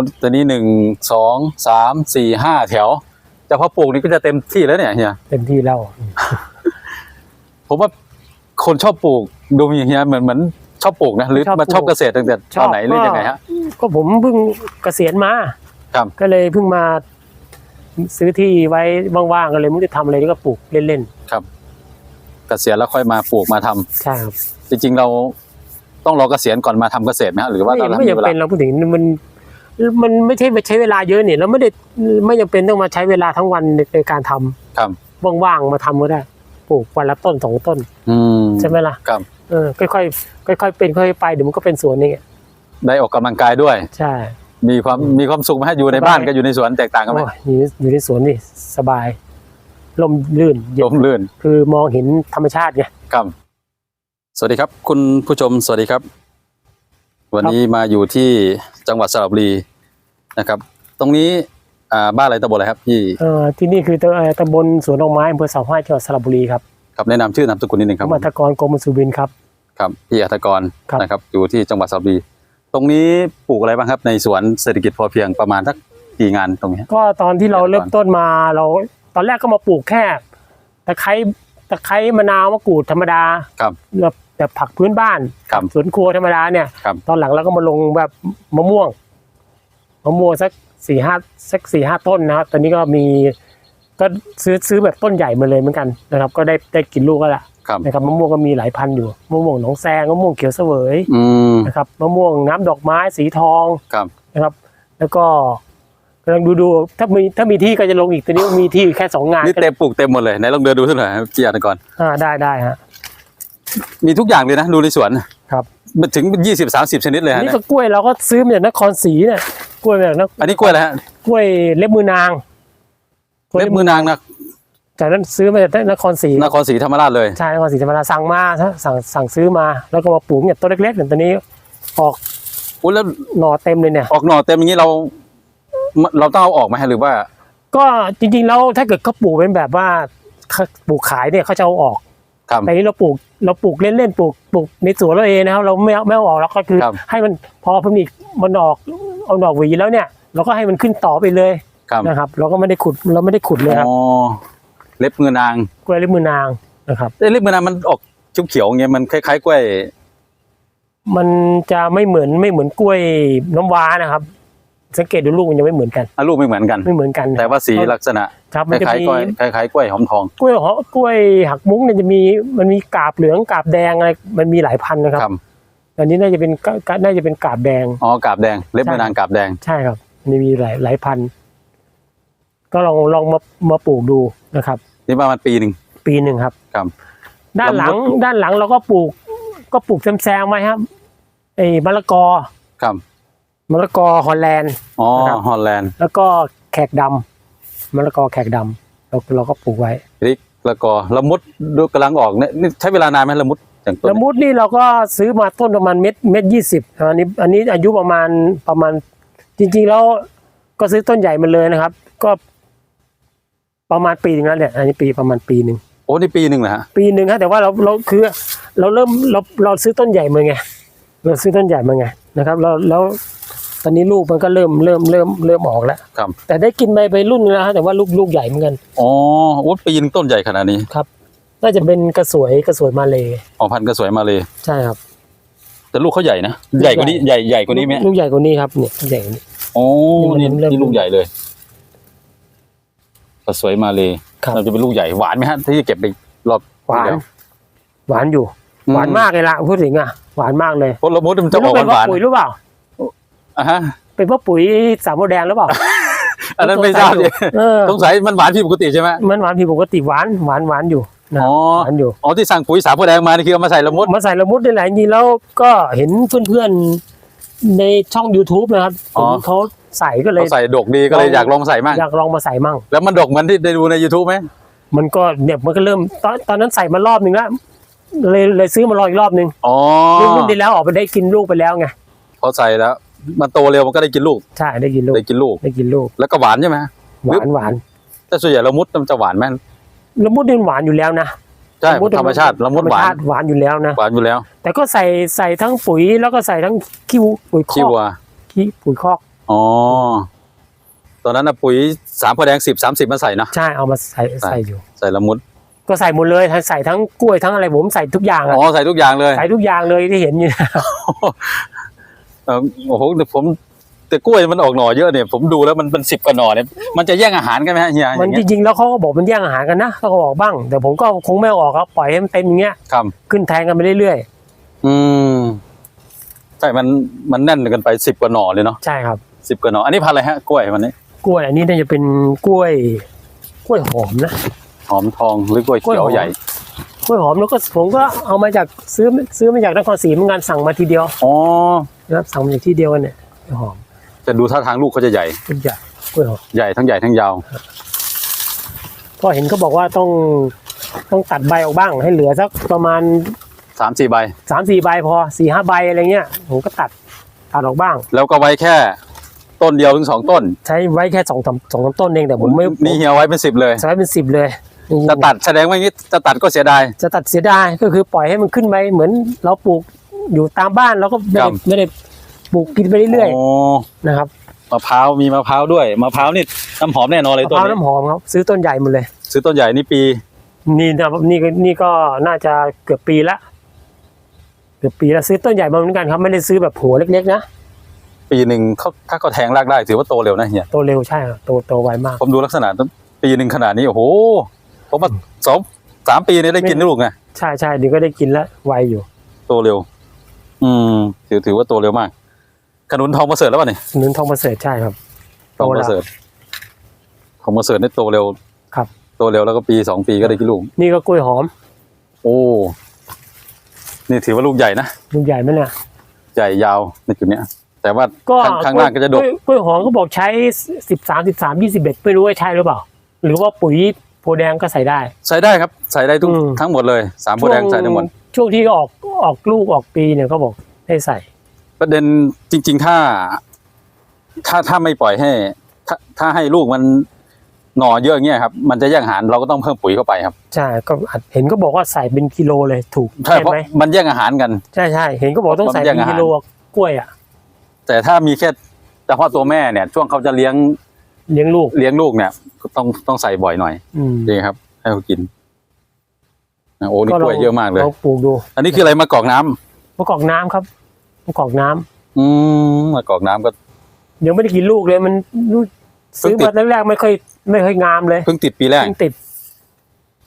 คุณตัวนี้หนึ่งสองสามสี่ห้าแถวแต่พอปลูกนี่ก็จะเต็มที่แล้วเนี่ยเฮียเต็มที่แล้ว ผมว่าคนชอบปลูกดูอย่างเฮียเหมือนเหมือนชอบปลูกนะหรือชอบปลูกมาชอบเกษตรตั้งแต่ตอนไหนหรือยังไงฮะก็ผมเพิ่งเกษียณมาครับก็เลยเพิ่งมาซื้อที่ไว้ว่างๆก็เลยไม่ได้ทำอะไรก็ปลูกเล่นครับ เกษียณแล้วค่อยมาปลูกมาทำๆใช่ครับจริงๆเราต้องรอเกษียณก่อนมาทำเกษตรไหมฮะหรือว่าไม่ตอนนั้นไม่มีจำเวลาเป็นเราพูดถึงมัน มันไม่ใช่ใช้เวลาเยอะเนี่ยเราไม่ได้ไม่จำเป็นต้องมาใช้เวลาทั้งวันในในการทำครับว่างๆมาทำก็ได้ปลูกวันละต้นสองต้นอืมใช่ไหมล่ะครับเออค่อยๆค่อยๆเป็นค่อยๆไปเดี๋ยวมันก็เป็นสวนเองอะได้ออกกำลังกายด้วย ใช่ มีความมีความสุขไหมฮะอยู่ในบ้านกับอยู่ในสวนแตกต่างกันไหมโอ้ยอยู่อยู่ในสวนนี่สบายลมลื่นเย็นลมลื่น คือมองเห็นธรรมชาติไงครับ สวัสดีครับ คุณผู้ชมสวัสดีครับ วันครับนี้มาอยู่ที่จังหวัดสระบุรีนะครับ ตรงนี้อ่าบ้านอะไรตำบลอะไรครับพี่เอ่อที่นี่คือตำเอ่อตำบลสวนดอกไม้อำเภอเสาห้ายจังหวัดสระบุรีครับครับแนะนำชื่อนามสกุลนิดนึงครับมัทกรกรมสุบินครับ ครับพี่อัธกรครับ นะครับอยู่ที่จังหวัดสระบุรีตรงนี้ปลูกอะไรบ้างครับในสวนเศรษฐกิจพอเพียงประมาณสักกี่งานตรงนี้ ก็ตอนที่เราเดี๋ยวก่อนเริ่มต้นมาเราตอนแรกก็มาปลูกแค่ตะไคร้ตะไคร้มะนาวมะกรูดธรรมดาครับแบบ แบบผักพื้นบ้านครับสวนครัวธรรมดาเนี่ย ครับ ตอนหลังเราก็มาลงแบบมะม่วงมะม่วงสักสี่ห้าสักสี่ห้าต้นนะครับตอนนี้ก็มีก็ซื้อซื้อแบบต้นใหญ่มาเลยเหมือนกันนะครับ ก็ได้ได้กินลูกก็ละครับนะครับมะม่วงก็มีหลายพันธุ์อยู่มะม่วงหนองแซงมะม่วงเขียวเสวยอืมนะครับมะม่วงน้ำดอกไม้สีทองครับนะครับ แล้วก็กำลังดูดูถ้ามีถ้ามีที่ก็จะลงอีกตอนนี้มีที่แค่สองงานนี่เต็มปลูกเต็มหมดเลยไหนลองเดินดูสักหน่อยครับพี่อัธกรอ่าได้ได้ฮะ มีทุกอย่างเลยนะ ดูในสวนครับมันถึงยี่สิบสามสิบชนิดเลยฮะนี่เนี่ยก็กล้วยเราก็ซื้อมาจากนครศรีเนี่ยกล้วยมาจากนครอันนี้กล้วยอะไรฮะกล้วยเล็บมือนางกล้วยเล็บมือนางนะจากนั้นซื้อมาจากนครศรีนครศรีธรรมราชเลยใช่นครศรีธรรมราชสั่งมาสั่งสั่งซื้อมา แล้วก็มาปลูกเนี่ยต้นเล็กๆเนี่ยตอนนี้ออกอุ้ยแล้วหน่อเต็มเลยเนี่ย ออกหน่อเต็มอย่างนี้เรา เราต้องเอาออกไหมฮะหรือว่า ก็จริงๆแล้วถ้าเกิดเขาปลูกเป็นแบบว่าเขาปลูกขายเนี่ยเขาจะเอาออก ครับแต่นี้เราปลูกเราปลูกเล่นๆปลูกปลูกในสวนเราเองนะครับ เราไม่เอาไม่เอาออกแล้วก็คือครับ ให้มันพอผลิตมันออกเอาดอกหวีแล้วเนี่ย เราก็ให้มันขึ้นต่อไปเลยครับนะครับ เราก็ไม่ได้ขุดเราไม่ได้ขุดเลยครับอ๋อเล็บมือนางกล้วยเล็บมือนางนะครับ เอ้ยเล็บมือนางมันออกเขียวๆอย่างเงี้ยมันคล้ายๆกล้วย มันจะไม่เหมือนไม่เหมือนกล้วยน้ำว้านะครับ สังเกตดูลูกมันจะไม่เหมือนกัน อะรูปไม่เหมือนกัน ไม่เหมือนกันแต่ว่าสีลักษณะ ครับคมันจะล้ายมีๆกล้วยคล้ายๆกล้วยหอมทอง กล้วยหอกล้วยหักมุ้งเนี่ยจะมีมันมีกาบเหลืองกาบแดงอะไรมันมีหลายพันธุ์นะครับครับอันนี้น่าจะเป็นกาน่าจะเป็นกาบแดง อ๋อกาบแดง เล็บมือนางกาบแดง ใช่ครับมันมีหลายหลายพันธุ์ก็ลองลองมามาปลูกดูนะครับ นี่ประมาณปีหนึ่ง ปีหนึ่งครับ ครับด้านหลังลำบากด้านหลังเราก็ปลูก ก็ปลูกแซมๆไว้ครับไอ้มะละกอครับ มะละกอฮอลแลนด์ อ๋อ นะครับ ฮอลแลนด์ แล้วก็แขกดำ มะละกอแขกดำเราเราก็ปลูกไว้พริกแล้วก็ละมุดดูกำลังออกเนี่ยนี่ใช้เวลานานไหมละมุดอย่างต้นละมุดนี่เราก็ซื้อมาต้นประมาณเม็ดเม็ดยี่สิบอันนี้อันนี้อายุประมาณประมาณ จริง ๆ แล้วก็ซื้อต้นใหญ่มาเลยนะครับ ก็ประมาณปีหนึ่งแล้วเนี่ยอันนี้ปีประมาณปีหนึ่งโอ้นี่ปีหนึ่งเหรอฮะปีหนึ่งฮะแต่ว่าเราเราคือ เราเริ่มเราเราซื้อต้นใหญ่มาไงเราซื้อต้นใหญ่มาไงนะครับแล้วแล้ว ตอนนี้ลูกมันก็เริ่มเริ่มเริ่มเริ่มออกแล้ว ครับ แต่ได้กินไปไปรุ่นนึงแล้วฮะแต่ว่าลูกลูกใหญ่เหมือนกัน อ๋อโอ้ปีหนึงต้นใหญ่ขนาดนี้ ครับ น่าจะเป็นกระสวยกระสวยมาเลยอ๋อพันธุ์ก็สวยมาเลย ใช่ครับ แต่ลูกเขาใหญ่นะลูกใหญ่กว่านี้ใหญ่ใหญ่ใหญ่กว่านี้ไหมลูกใหญ่กว่านี้ครับเนี่ยใหญ่กว่านี้โอ้นี่นี่มันเริ่มนี่ลูกใหญ่เลยก็สวยมาเลยครับเราจะเป็นลูกใหญ่หวานไหมฮะที่จะเก็บไปรอบหวานเดียหวานอยู่ หวานมากเลยละพูดถึงอะหวานมากเลยเพราะละมุดมันจะอไม่อกรู้เป็นเพหวาราะนปุ๋ยหรือเปล่าๆ อะฮะเป็นเพราะปุ๋ยสามโมแดงหรือเปล่า อันนั้นไม่ทราบสงสัยอยู่เออสงสัยมันหวานผิดปกติใช่ไหมมันหวานผิดปกติหวานหวานหวานอยู่นะอ๋อหวานอยู่อ๋อที่สั่งปุ๋ยสามโพธิ์แดงมานี่คือเอามาใส่ละมุดมาใส่ละมุดได้หลายจริงๆแล้วก็เห็นเพื่อนๆในช่อง YouTube นะครับเห็นเขาใส่ก็เลยเขาใส่ดกดีก็เลยอยากลองใส่มั่งอยากลองมาใส่มั่ง แล้วมันดกเหมือนที่ได้ดูใน YouTube ไหมมันก็เนี่ยมันก็เริ่มตอนตอนนั้นใส่มารอบหนึ่งแล้วเลยเลยซื้อมารออีกรอบหนึ่งอ๋อรุ่นที่แล้วออกไปได้กินลูกไปแล้วไงพอใส่แล้ว มันโตเร็วมันก็ได้กินลูกใช่ได้กินลูกได้กินลูกได้กินลูกแล้วก็หวานใช่ไหมหวานหวานแต่ส่วนใหญ่ละมุดมันจะหวานไหมละมุดนี่หวานอยู่แล้วนะใช่ละดธรรมชาติละมุดหวาธรรนชติหวานอยู่แล้วนะหวานอยู่แล้ว แต่ก็ใส่ใส่ทั้งปุ๋ยแล้วก็ใส่ทั้งขี้วัวปุ๋ยคขี้อกวัวขี้ปุ๋ยคอกอ๋อตอนนั้นนะปุ๋ยสามพอแดงสิบสามสิบมาใส่เนาะใช่เอามาใส่ใส่ใส่อยู่ ใส่ละมุดก็ใส่หมดเลยทั้งใส่ทั้งกล้วยทั้งอะไรผมใส่ทุกอย่างอะอ๋อใส่ทุกอย่างเลยใส่ทุกอย่างเลยที่เห็นอยู่ เออโอ้โหแต่ผมแต่กล้วยมันออกหน่อเยอะเนี่ยผมดูแล้วมันเป็นสิบกว่าหน่อเนี่ยมันจะแย่งอาหารกันไหมฮะเฮียอมันย่างจเงี้ยริงๆแล้วเขาก็บอกมันแย่งอาหารกันนะเขาก็บอกบ้าง แต่ผมก็คงไม่เอาออกครับปล่อยให้มันเต็มอย่างเงี้ยครับขึ้นแทงกันไปเรื่อยอืมใช่มันมันแน่นกันไปสิบกว่าหน่อเลยเนาะๆใช่ครับสิบกว่าหน่ออันนี้พันธุ์อะไรฮะกล้วยมันนี้กล้วยอันนี้น่าจะเป็นกล้วย กล้วยหอมนะหอมทองหรือกล้วยกล้วยเขียหวอมใหญ่กล้วยหอมแล้วก็ผมก็เอามาจากซื้อซื้อมาจากนครศรีเหมือนกันสั่งมาทีเดียวอ๋อนะค รับสั่งมาจากที่เดียวกันเนี่ยกล้วยหอมแต่ดูท่าทางลูกเขาจะใหญ่ ต้นใหญ่กล้วยหอมใหญ่ทั้งใหญ่ทั้งยาว ก็เห็นเขาบอกว่าต้องต้องตัดใบออกบ้างให้เหลือสักประมาณสามสี่ใบ สามสี่ใบพอสี่ห้าใบอะไรเงี้ยผมก็ตัดตัดออกบ้าง แล้วก็ไว้แค่ต้นเดียวถึงสองต้น ใช้ไว้แค่สองสามสองสามต้นเองแต่ผมไม่นี่เฮียไว้เป็นสิบเลย ใช้เป็นสิบเลยจะตัดแสดงว่าอย่างนี้จะตัดก็เสียดาย จะตัดเสียดายก็คือปล่อยให้มันขึ้นไปเหมือนเราปลูก อยู่ตามบ้านเราก็ไม่ครัได้บไม่ได้ปลูกกินไปเรื่อยโอ้ๆนะครับมะพร้าวมีมะพร้าวด้วยมะพร้าวนี่น้ำหอมแน่นอนเลยมะต้พนร้าวนี้น้ำหอมครับซื้อต้นใหญ่หมาเลย ซื้อต้นใหญ่นี่ปี นี่นะนี่ก็นี่ก็น่าจะเกือบปีละเกือบปีละซื้อต้นใหญ่มาเหมือนกันครับ ไม่ได้ซื้อแบบหัวเล็กๆนะปีหนึ่งเขาถ้าเขาแทงรากได้ถือว่าโตเร็วนะเฮียโตเร็วใช่ครับโตโตไวมาก ผมดูลักษณะต้นปีหนึ่งขนาดนี้โอ้โหผมว่าสองสามปีนี่ได้กินลูกไงใช่ใช่เดี๋ยวก็ได้กินแล้วไวอยู่ โตเร็ว อืมถือถือว่าโตเร็วมาก ขนุนทองประเสริฐแล้วป่ะเนี่ยนุนทองประเสริฐใช่ครับทองประเสริฐทองประเสริฐนี่โตเร็วครับ โตเร็วแล้วก็ปีสองปีก็ได้กินลูก นี่ก็กล้วยหอม โอ้ นี่ถือว่าลูกใหญ่นะ ลูกใหญ่ไหมเนี่ยใหญ่ยาวในจุดเนี้ย แต่ว่าก็ข้างข้างล่างก็จะดกล้วยกล้วยหอมก็บอกใช้สิบสามสิบสามยี่สิบเอ็ดไม่รู้ว่าใช่หรือเปล่า หรือว่าปุ๋ยโพแดงก็ใส่ได้ ใส่ได้ครับ ใส่ได้ทุกอืมทั้งหมดเลยสามโพธิ์แดงใส่ได้หมด ช่วงที่ออกออกลูกออกปีเนี่ยก็บอกให้ใส่ ประเด็นจริง ๆ ถ้า ถ้าถ้าไม่ปล่อยให้ ถ้าถ้าให้ลูกมันหน่อเยอะอย่างเงี้ยครับ มันจะแย่งอาหารเราก็ต้องเพิ่มปุ๋ยเข้าไปครับใช่ก็อัดเห็นก็บอกว่าใส่เป็นกิโลเลยถูกใช่ใช่เพราะไหมมันแย่งอาหารกัน ใช่ใช่เห็นก็บอกต้องใส่มันแยกเป็นอาหารกิโลกล้วยอะแต่ถ้ามีแค่เฉพาะตัวแม่เนี่ย ช่วงเขาจะเลี้ยงเลี้ยงลูกเลี้ยงลูกเนี่ยก็ต้องต้องใส่บ่อยหน่อยอืมนี่ครับ ให้เขากินนะ โอ้นี่กล้วยลงเยอะมากเลยลองปลูกดู อันนี้คืออะไรมากอกน้ำมะกอกน้ำครับมะกอกน้ำอืมมากอกน้ำก็ยังไม่ได้กินลูกเลยมันลูกเพิ่ซื้งอติดมาแรกๆไม่ค่อยไม่ค่อยงามเลยเพิ่งติดปีแรกเพิ่งติด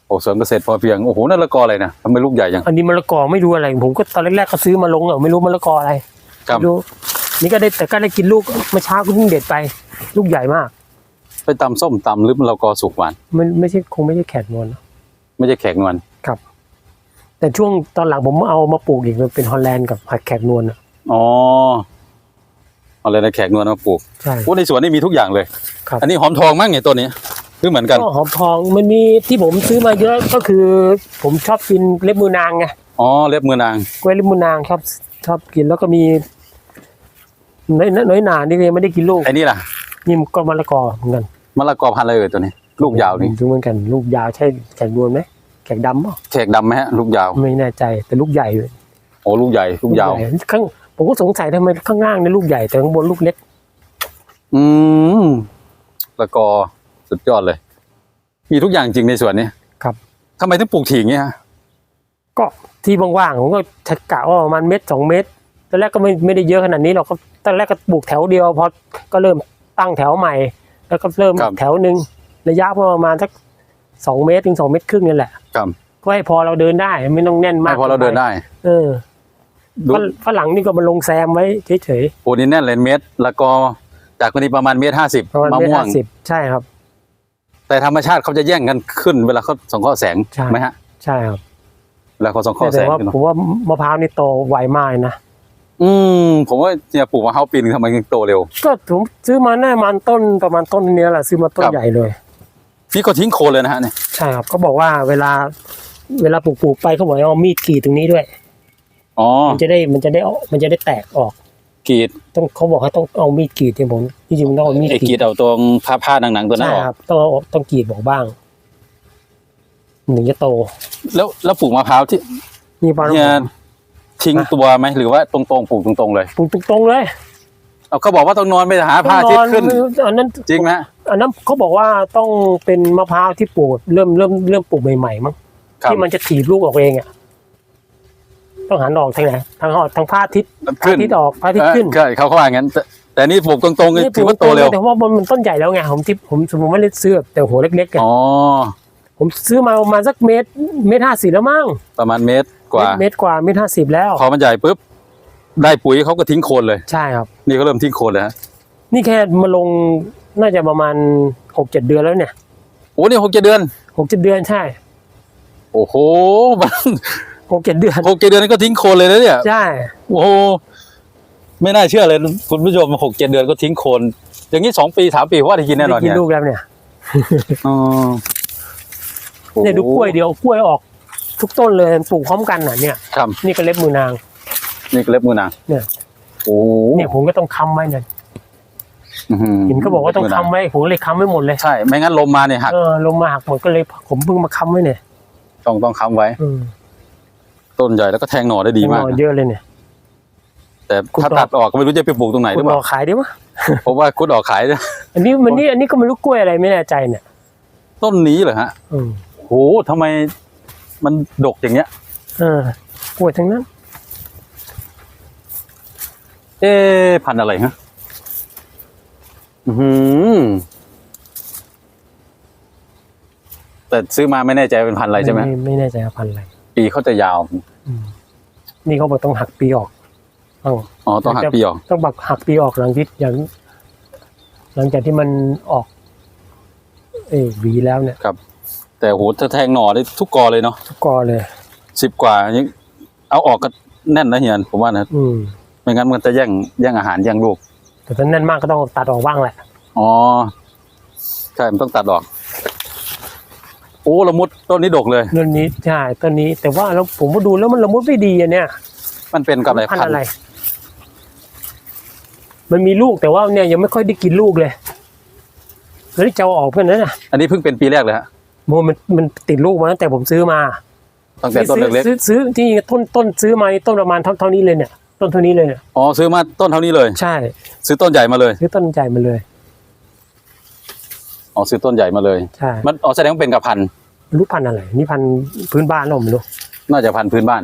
โอ้สวนเกษตรพอเพียงโอ้โหนั่นละกออะไรนะทำไมลูกใหญ่จังอันนี้มะละกอไม่รู้อะไร ผมก็ตอนแรกๆก็ซื้อมาลงอะไม่รู้มะละกออะไรครับไม่รู้นี่ก็ได้แต่ก็ได้กินลูกเมื่อเช้าก็เพิ่งเด็ดไป ลูกใหญ่มาก ไปตำส้มตำหรือมันละกอสุกหวานมันไม่ใช่คงไม่ใช่แขกนวลนะไม่ใช่แขกนวล แต่ช่วงตอนหลังผมเอามาปลูกอีกมันเป็นฮอลแลนด์กับแขกนวลอะอ๋ออะไรนะแขกนวลมาปลูกใช่ โอ้ในสวนนี่มีทุกอย่างเลย ครับ อันนี้หอมทองมั้งไงตัวนี้คือเหมือนกัน ก็หอมทองมันมีที่ผมซื้อมาเยอะก็คือ ผมชอบกินเล็บมือนางไงอ๋อเล็บมือนาง กล้วยเล็บมือนางชอบชอบกินแล้วก็มีน้อยน้อยหนานี่ก็ยังไม่ได้กินลูกไอ้นี่ล่ะนี่มันก็มะละกอเหมือนกันมะละกอพันธุ์อะไรเอ่ยตัวนี้ ลูกยาวนี่ดูเหมือนกัน ลูกยาวใช่แขกนวลไหมแขกดำเปล่าแขกดำไหมฮะลูกยาว ไม่แน่ใจแต่ลูกใหญ่เลยโอ้ลูกใหญ่ลูกยาวใหญ่ข้างผมก็สงสัยทำไมข้างล่างในยลูกใหญ่แต่ข้างบนลูกเล็ก อืมละกอสุดยอดเลย มีทุกอย่างจริงในสวนนี้ครับ ทำไมถึงปลูกถี่อย่างเงี้ยฮะก็ที่ว่างๆผมก็ชักกะว่าประมาณเม็ดสองเม็ดตอนแรกก็ไม่ไม่ได้เยอะขนาดนี้หรอกก็ตอนแรกก็ปลูกแถวเดียวพอก็เริ่มตั้งแถวใหม่ แล้วก็เริ่มอีกแถวหนึ่งระยะประมาณสัก สองเมตรถึงสองเมตรครึ่งนี่แหละครับก็ให้พอเราเดินได้ไม่ต้องแน่นมาไม่กพอเราเดินได้ เออดูฝฝรั่งนี่ก็มาลงแซมไว้เฉยโอ้นี่แน่นเลยเมตรละกอจากคนนี้ประมาณเมตรห้าสิบๆประมาณมะเมตรม่วห้างสิบใช่ครับ แต่ธรรมชาติเขาจะแย่งกันขึ้นเวลาเขาส่องข้อแสงใช่ไหมฮะ ใช่ครับเวลาเขาส่องข้อแสแต่งว่าขึ้นผมว่ามะพร้าวนี่โตไวมากเลยนะอืมผมว่าเนี่ยปลูกมะพร้าวปีนึงทำไมถึงโตเร็ว ก็ผมซื้อมาแน่มันต้นประมาณต้นเนี้ยแหละซื้อมาต้นครับใหญ่เลย นี่ก็ทิ้งโคนเลยนะฮะเนี่ยใช่ครับเขาบอกว่าเวลา เวลาปลูกปลูกไปเขาบอกให้เอามีดกรีดตรงนี้ด้วย อ๋อมันจะได้มันจะได้ออกมันจะได้แตกออก กรีดต้องเขาบอกให้ต้องเอามีดกรีดที่ผมที่จริงๆมันต้องเอามีดไอ้กกรีรีดดเอาตรงผ้าผ้าหนังๆตัวนั้นใช่ออกครับต้องเอาต้องกรีดบอกบ้างมันถึงจะโตแล้วแล้วปลูกมะพร้าวที่นี่ปลาเนี่ยทิ้งตัวไหมหรือว่าตรงๆปลูกตรงๆเลยปลูกตรงๆเลยเอาเขาบอกว่าต้องนอนไปหาพระอาทิตย์ขึ้น อันนั้นจริงไหม อันนั้นเขาบอกว่าต้องเป็นมะพร้าวที่ปลูกเริ่มเริ่มเริ่มปลูกใหม่ๆมั้งครับ ที่มันจะถีบลูกออกเองอะต้องหันออกทางไหนทางออกทางพระอาทิตย์พระขึ้นอาทิตย์ออกพระอาทิตย์ขึ้นใช่เขาเขาว่าอย่างนั้น แต่แต่นี่ปลูกตรงๆเลยถือว่าโตเร็ว แต่ว่ามันมันต้นใหญ่แล้วไงผมที่ผมผมไม่ได้ซื้อแต่หัวเล็กๆไงอ๋อ ผมซื้อมาประมาณสักเมตรเมตรห้าสิบแล้วมั้งประมาณเมตรกว่า เมตรกว่าเมตรห้าสิบแล้ว พอมันใหญ่ปุ๊บ ได้ปุ๋ยเขาก็ทิ้งโคนเลย ใช่ครับ นี่ก็เริ่มทิ้งโคนเลยฮะนี่แค่มาลง น่าจะประมาณหกเจ็ดเดือนแล้วเนี่ยโอ้นี่หกเจ็ดเดือนหกเจ็ดเดือนใช่ โอ้โหมันหกเจ็ดเดือนหกเจ็ดเดือนก็ทิ้งโคนเลยนะเนี่ยใช่โอ้โหไม่น่าเชื่อเลยคุณผู้ชมหกเจ็ดเดือนก็ทิ้งโคน อย่างนี้สองปีสามปีเพราะว่าได้กินแน่นอนได้กิเนี่ยลูกแล้วเนี่ยอ๋อโอ้โหเนี่ยดูกล้วยเดียวกล้วยออก ทุกต้นเลยปลูกพร้อมกันน่ะเนี่ยครับนี่ก็เล็บมือนาง นี่ก็เล็บมือนาง เนี่ยโอ้โหเนี่ยผมก็ต้องค้ำไว้เนี่ยอื้อหื เห็นเขาบอกว่าต้องค้ำไว้ผมก็เลยค้ำไว้หมดเลยใช่ไม่งั้นลมมาเนี่ยหักเออลงมาหักหมดก็เลยผมเพิ่งมาค้ำไว้เนี่ยต้องต้องค้ำไว้อืมต้นใหญ่แล้วก็แทงหน่อได้ดีมากหน่อเยอะเลยเนี่ย แต่คุณถ้าดอกตัดออกก็ไม่รู้จะไปปลูกตรงไหนหคุรือณเปรล่าอขายได้ปะเพราะว่าคุดออกขายนะอันนี้มันนี่อันนี้ก็ไม่รู้กล้วยอะไรไม่แน่ใจเนี่ย ต้นนี้เหรอฮะอืมโหทำไมมันดกอย่างเงี้ยเออกล้วยทั้งนั้น เอ๊ะพันธุ์อะไรฮะอือ หือแต่ซื้อมาไม่แน่ใจเป็นพันธุ์อะไรใช่ไหมไม่แน่ใจว่าพันธุ์อะไรปีเขาจะยาว อืมนี่เขาบอกต้องหักปีออกต้องอ๋อต้องหักปีออก ต้องบักหักปีออกหลังที่อย่าง หลังจากที่มันออก เอยหวีแล้วเนี่ยแต่โหถ้าแทงหน่อได้ทุกกอเลยเนาะทุกกอเลยสิบกว่ายังเอาออกก็แน่นนะเฮียนผมว่านะอืมไม่งั้นมันจะแย่งแย่งอาหารแย่งลูก แต่ถ้าแน่นมากก็ต้องตัดออกบ้างแหละ อ๋อ ใช่มันต้องตัดออก โอ้ละมุดต้นนี้ดกเลยเรื่องนี้ใช่ต้นนี้ แต่ว่าแล้วผมก็ดูแล้วมันละมุดไม่ดีอะเนี่ย มันเป็นกับอะไรพันพันธุ์อะไรธุ์มันมีลูกแต่ว่าเนี่ยยังไม่ค่อยได้กินลูกเลยแล้วที่จะเอาออกเพื่อนนั้นน่ะอันนี้เพิ่งเป็นปีแรกเลยฮะโมมันมันติดลูกมาตั้งแต่ผมซื้อมาตั้งแต่ต้นเล็กซื้อซื้อที่ต้นต้นซื้อมานี่ต้นประมาณเท่าเท่านี้เลยเนี่ย ต้นเท่านี้เลยเนี่ยๆอ๋อซื้อมาต้นเท่านี้เลย ใช่ ซื้อต้นใหญ่มาเลย ซื้อต้นใหญ่มาเลยอ๋อซื้อต้นใหญ่มาเลย ใช่ มันอ๋อแสดงว่าเป็นกับพันธุ์รู้พันธุ์อะไร นี่พันธุ์พื้นบ้านเราไม่รู้ น่าจะพันธุ์พื้นบ้าน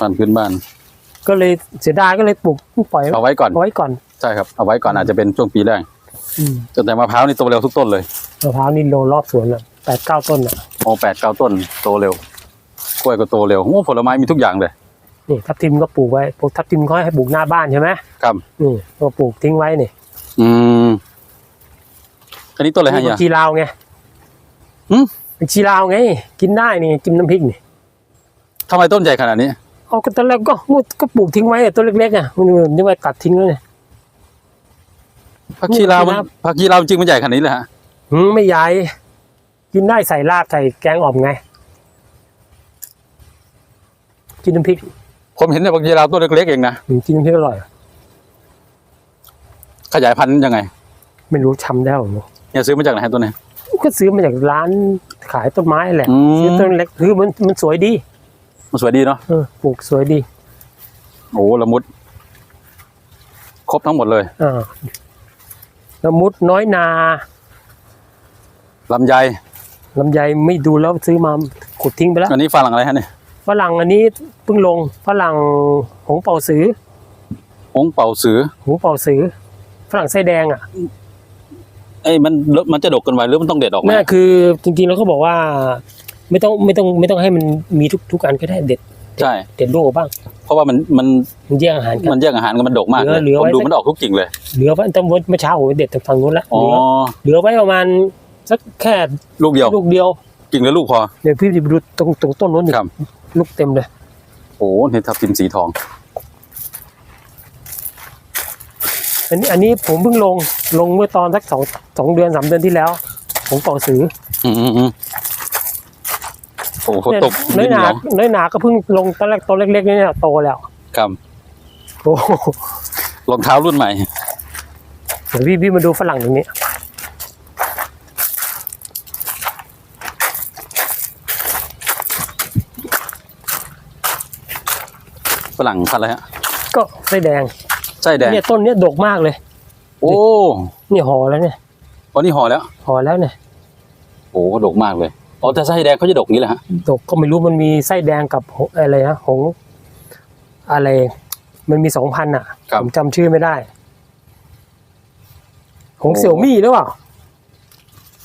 พันธุ์พื้นบ้าน ก็เลยเสียดายก็เลยปลูกปล่อยเอาไว้ก่อน เอาไว้ก่อน ใช่ครับเอาไว้ก่อนอาจจะเป็นช่วงปีแรกอืมแต่มะพร้าวนี่โตเร็วทุกต้นเลยมะพร้าวนี่โลรอบสวนอะแปดเก้าต้นอะโอ้แปดเก้าต้นโตเร็ว กล้วยก็โตเร็วโอ้ผลไม้มีทุกอย่างเลย นี่ทับทิมก็ปลูกไว้ปลูกทับทิมเขาให้ปลูกหน้าบ้านใช่ไหมครับนี่ก็ปลูกทิ้งไว้นี่อืมอันนี้ต้นอะไรฮะนี่เฮีผัยกชีลาวไงหืมผักชีลาวไง กินได้นี่จิ้มน้ำพริกนี่ทำไมต้นใหญ่ขนาดนี้เอาก็ตอนแรกก็ก็ปลูกทิ้งไว้อะต้นเล็กๆอะมันนึกว่าตัดทิ้งแล้วเนี่ยผักชีลาวมันครับผักชีลาวจริงมันใหญ่ขนาดนี้เลยฮะหืมไม่ใหญ่กินได้ใส่ลาบใส่แกงอ่อมไงกินน้ำพริก ผมเห็นแต่ผักชีลาวต้นเล็กๆเองนะอืมกินน้ำพริกอร่อย ขยายพันธุ์ยังไง ไม่รู้ทำได้หรือเปล่าเนี่ยซื้อมาจากไหนฮะตัวนี้ก็ซื้อมาจากร้านขายต้นไม้แหละอืม ซื้อต้นเล็กคือมันมันสวยดีมันสวยดีเนาะเออปลูกสวยดีโอ้ละมุด ครบทั้งหมดเลยอ่าละมุดน้อยนาลำไยลำไยไม่ดูแล้วซื้อมาขุดทิ้งไปแล้วอันนี้ฝรั่งอะไรฮะเนี่ย ฝรั่งอันนี้เพิ่งลงฝรั่งหงเป่าสือหงเป่าสือหงเป่าสือฝรั่งไส้แดงอะเอ้ยมันมันจะดกกันไวหรือมันต้องเด็ดออกไหมนั่นคือจริงๆแล้วเขาบอกว่า ไม่ต้องไม่ต้องไม่ต้องให้มันมีทุกทุกอันก็ได้เด็ดใช่เด็ดลูกออกบ้าง เพราะว่ามันมันมันแย่งอาหารกันมันแยกอาหารกันมันดกมากเลยเหลือผมไว้ดูมันออกทุกกิ่งเลยเหลือไว้ตั้งเมื่อเช้าผมไปเด็ดจากฝั่งนู้นละอ๋อเหลือเหลือไว้ประมาณสักแค่ลูกเดียวลูกเดียวกิ่งละลูกพอเดี๋ยวพี่ไปดูตรงตรงต้นนู้นดิครับ ลูกเต็มเลย โอ้นี่ทับทิมสีทอง อันนี้อันนี้ผมเพิ่งลงลงเมื่อตอนสักสองสองเดือนสามเดือนที่แล้ว ผมเป่าสืออืมอืมอืมโอ้โหเนี่ยตกน้อยหนาดิเหวน้อยหนาก็เพิ่งลงตอนแรกตัวเล็กๆนี่เนี่ยโตแล้วครับโอ้โหรองเท้ารุ่นใหม่เดี๋ยวพี่พี่มาดูฝรั่งตรงนี้ ฝรั่งพันธุ์อะไรฮะก็ไส้แดงไส้แดงเนี่ยต้นเนี้ยดกมากเลย โอ้เนี่ยห่อแล้วเนี่ยตอนนี้ห่อแล้วห่อแล้วเนี่ยโอ้ดกมากเลยอ๋อแต่ไส้แดงเขาจะดกอย่างนี้แหละฮะดกก็ไม่รู้มันมีไส้แดงกับหงอะไรนะหงอะไร มันมีสองพันอะครับผมจำชื่อไม่ได้หงเสี่ยวมี่หรือเปล่า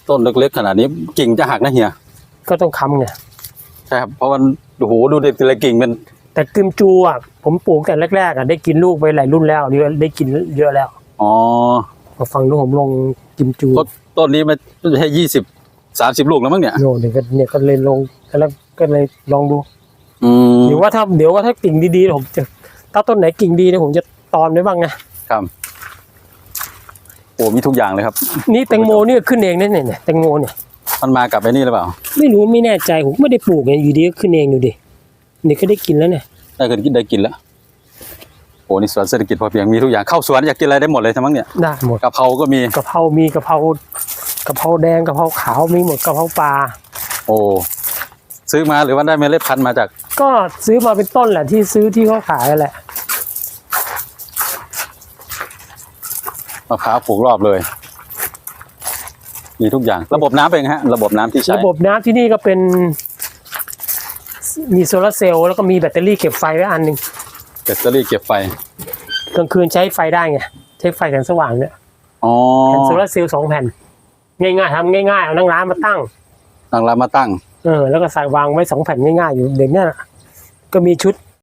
ต้นเล็กๆขนาดนี้กิ่งจะหักนะเฮียก็ต้องคำไงใช่ครับเพราะมันโอ้โหดูเด็กแต่ละกิ่งมัน แต่กิมจูอะผมปลูกแต่แรกๆอะได้กินลูกไปหลายรุ่นแล้วนี่ได้กินเยอะแล้วอ๋อมาฟังดูผมลงกิมจูต้นต้นนี้มันไม่ใช่ยี่สิบสามสิบลูกแล้วมั้งเนี่ยโน่นเนี่ยก็เนี่ยก็เลยลงแล้วก็เลยลองดูอืมหรือว่าถ้าเดี๋ยวว่าถ้ากิ่งดีๆผมจะถ้าต้นไหนกิ่งดีเนี่ยผมจะตอนไว้บ้างไงครับโอ้มีทุกอย่างเลยครับ นี่แตงโมนี่ก็ขึ้นเองนะเนี่ยเนี่ยแตงโมเนี่ยมันมากับไอ้นี่หรือเปล่า ไม่รู้ไม่แน่ใจผมไม่ได้ปลูกไงอยู่ดีก็ขึ้นเองดูดิ นี่ก็ได้กินแล้วเนี่ยได้เคยกินได้กินแล้วโอ้นี่สวนเศรษฐกิจพอเพียงมีทุกอย่างเข้าสวนอยากกินอะไรได้หมดเลยทั้งมั้งเนี่ยได้หมดกะเพราก็มีกะเพรามีกะเพรากะเพราแดงกะเพราขาวมีหมดกะเพราปลาโอ้ซื้อมาหรือว่าได้เมล็ดพันธุ์มาจาก ก็ซื้อมาเป็นต้นแหละที่ซื้อที่เขาขายแหละมะพร้าวปลูกรอบเลย มีทุกอย่าง ระบบน้ำเป็นไงฮะ ระบบน้ำที่ใช้ระบบน้ำที่นี่ก็เป็น มีโซลาร์เซลล์แล้วก็มีแบตเตอรี่เก็บไฟไว้อันหนึ่งแบตเตอรี่เก็บไฟ กลางคืนใช้ไฟได้ไงใช้ไฟแสงสว่างเนี่ยอ๋อแผ่นโซลาร์เซลล์สองแผ่น ง่ายๆทำง่ายๆเอานั่งร้านมาตั้งตั้งร้านมาตั้ง เออแล้วก็ใส่วางไว้สองแผ่นง่ายๆอยู่เดี๋ยวเนี้ยก็มีชุด